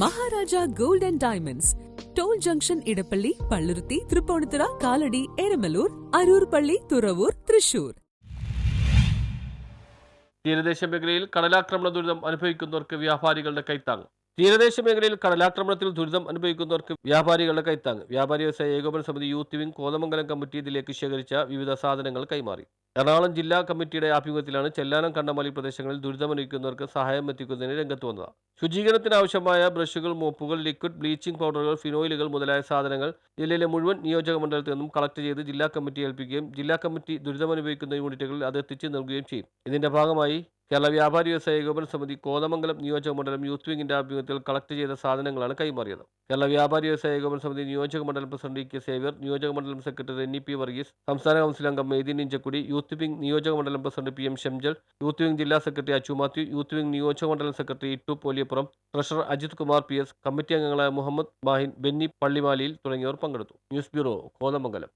Maharaja gold and diamonds. Toll junction Edappally Palluruthy Tripunithura Kalady Eramalloor Aroor പള്ളി തുറവൂർ തൃശൂർ. തീരദേശ മേഖലയിൽ കടലാക്രമണ ദുരിതം അനുഭവിക്കുന്നവർക്ക് വ്യാപാരികളുടെ കൈത്താങ് തീരദേശ മേഖലയിൽ കടലാക്രമണത്തിൽ ദുരിതം അനുഭവിക്കുന്നവർക്ക് വ്യാപാരികളുടെ കൈത്താങ് വ്യാപാരി വ്യവസായ ഏകോപന സമിതി യൂത്ത് വിംഗ് കോതമംഗലം കമ്മിറ്റി ഇതിലേക്ക് ശേഖരിച്ച വിവിധ സാധനങ്ങൾ കൈമാറി. എറണാകുളം ജില്ലാ കമ്മിറ്റിയുടെ ആഭിമുഖ്യത്തിലാണ് ചെല്ലാനം കണ്ടമാലി പ്രദേശങ്ങളിൽ ദുരിതമനുഭവിക്കുന്നവർക്ക് സഹായം എത്തിക്കുന്നതിന് രംഗത്ത് വന്നത്. ശുചീകരണത്തിനാവശ്യമായ ബ്രഷുകൾ മോപ്പുകൾ ലിക്വിഡ് ബ്ലീച്ചിംഗ് പൗഡറുകൾ ഫിനോയിലുകൾ മുതലായ സാധനങ്ങൾ ജില്ലയിലെ മുഴുവൻ നിയോജക മണ്ഡലത്തിൽ നിന്നും കളക്ട് ചെയ്ത് ജില്ലാ കമ്മിറ്റി ഏൽപ്പിക്കുകയും ജില്ലാ കമ്മിറ്റി ദുരിതമനുഭവിക്കുന്ന യൂണിറ്റുകളിൽ അത് എത്തിച്ചു നൽകുകയും ചെയ്യും. ഇതിന്റെ ഭാഗമായി കേരള വ്യാപാരി വ്യവസായ ഏകോപന സമിതി കോതമംഗലം നിയോജക മണ്ഡലം യൂത്ത് വിങ്ങിന്റെ ആഭിമുഖ്യത്തിൽ കളക്ട് ചെയ്ത സാധനങ്ങളാണ് കൈമാറിയത്. കേരള വ്യാപാരി വ്യവസായ ഏകോപന സമിതി നിയോജക മണ്ഡലം പ്രസിഡന്റ് ഇ കെ സേവ്യർ നിയോജക മണ്ഡലം secretary N E P Varghese സംസ്ഥാന കൗൺസിൽ അംഗം മെയ്തീൻ ഇഞ്ചക്കുടി യൂത്ത് വിംഗ് നിയോജക മണ്ഡലം president P M Shamjal youth wing ജില്ലാ secretary Achu Mathew youth wing നിയോജക മണ്ഡലം secretary Ittu Poliyappuram treasurer Ajith Kumar P S committee അംഗങ്ങളായ മുഹമ്മദ് മാഹിൻ ബെന്നി പള്ളിമാലിയിൽ തുടങ്ങിയവർ പങ്കെടുത്തു. News bureau Kothamangalam.